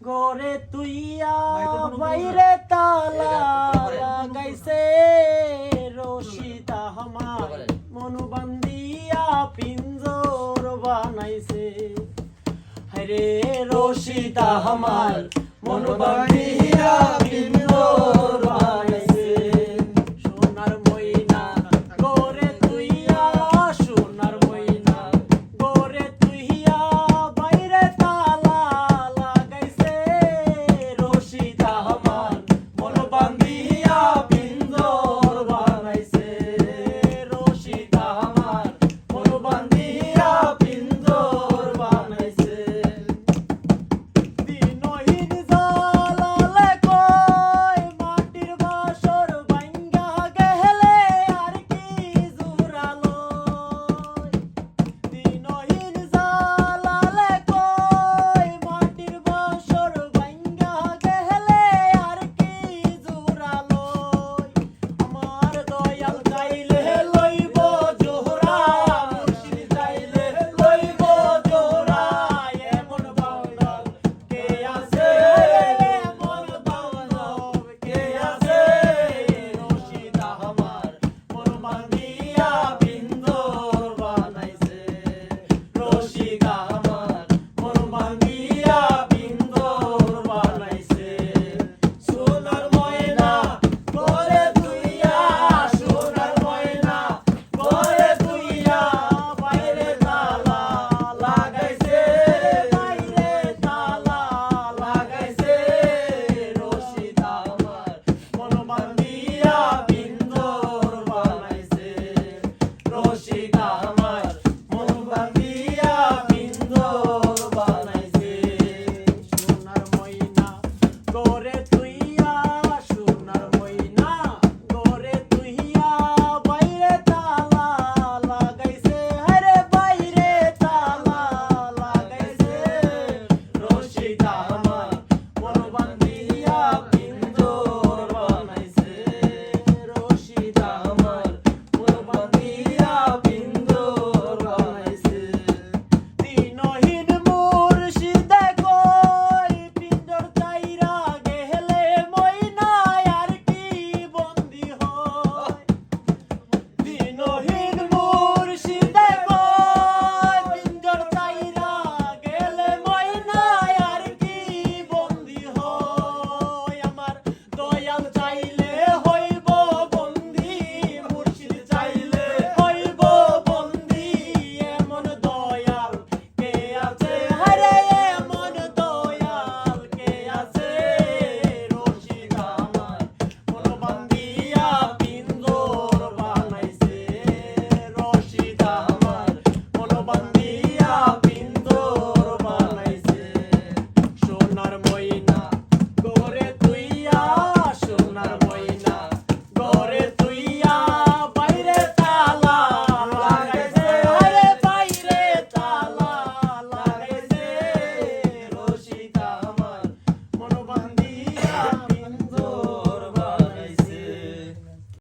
ঘরে তুইয়া বাইরে তালা লাগাইছে রশিতা আমার মনু বান্দিয়া পিঞ্জর বানাইছে। হরে রশিতা আমার মনু বান্দিয়া করে